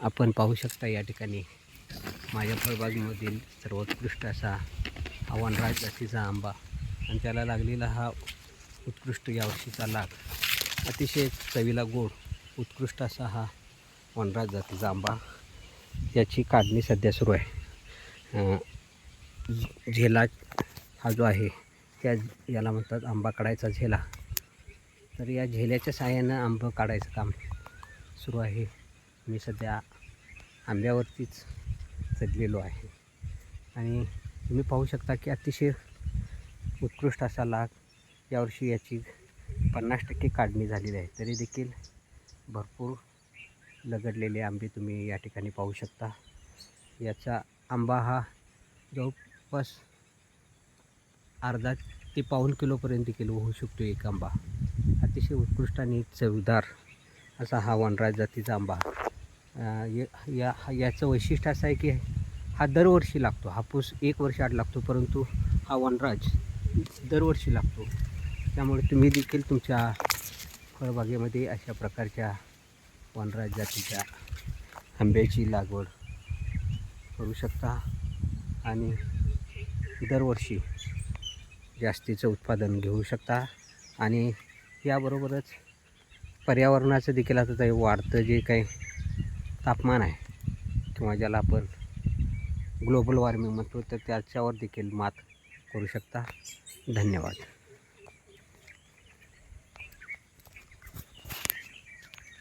आपण पाहू शकता या ठिकाणी माझ्या फळबागेमधील सर्वोत्कृष्ट असा हा वनराज जातीचा आंबा. आणि त्याला लागलेला हा उत्कृष्ट यावर्षीचा लाग अतिशय चवीला गोड उत्कृष्ट असा हा वनराज जातीचा आंबा. याची काढणी सध्या सुरू आहे. झेला हा जो आहे त्या याला म्हणतात आंबा काढायचा झेला. तर या झेल्याच्या साहाय्यानं आंबं काढायचं काम सुरू आहे. मी सध्या आंब्यावरतीच चढलेलो आहे. आणि तुम्ही पाहू शकता की अतिशय उत्कृष्ट असा लाग यावर्षी याची पन्नास टक्के काढणी झालेली आहे. तरी देखील भरपूर लगडलेले आंबे तुम्ही या ठिकाणी पाहू शकता. याचा आंबा हा जवळपास अर्धा ते पाऊण किलोपर्यंत देखील होऊ शकतो एक आंबा. अतिशय उत्कृष्ट आणि चवदार असा हा वनराज जातीचा आंबा. या याचं वैशिष्ट्य असं आहे की हा दरवर्षी लागतो. हापूस एक वर्ष आठ लागतो परंतु हा वनराज दरवर्षी लागतो. त्यामुळे तुम्ही देखील तुमच्या फळबागेमध्ये अशा प्रकारच्या वनराज जातीच्या आंब्याची लागवड करू शकता आणि दरवर्षी जास्तीचं उत्पादन घेऊ शकता. आणि याबरोबरच पर्यावरणाचं देखील आता ते वाढतं जे काही तापमान आहे किंवा ज्याला आपण ग्लोबल वॉर्मिंग म्हणतो तर त्याच्यावर देखील मात करू शकता. धन्यवाद.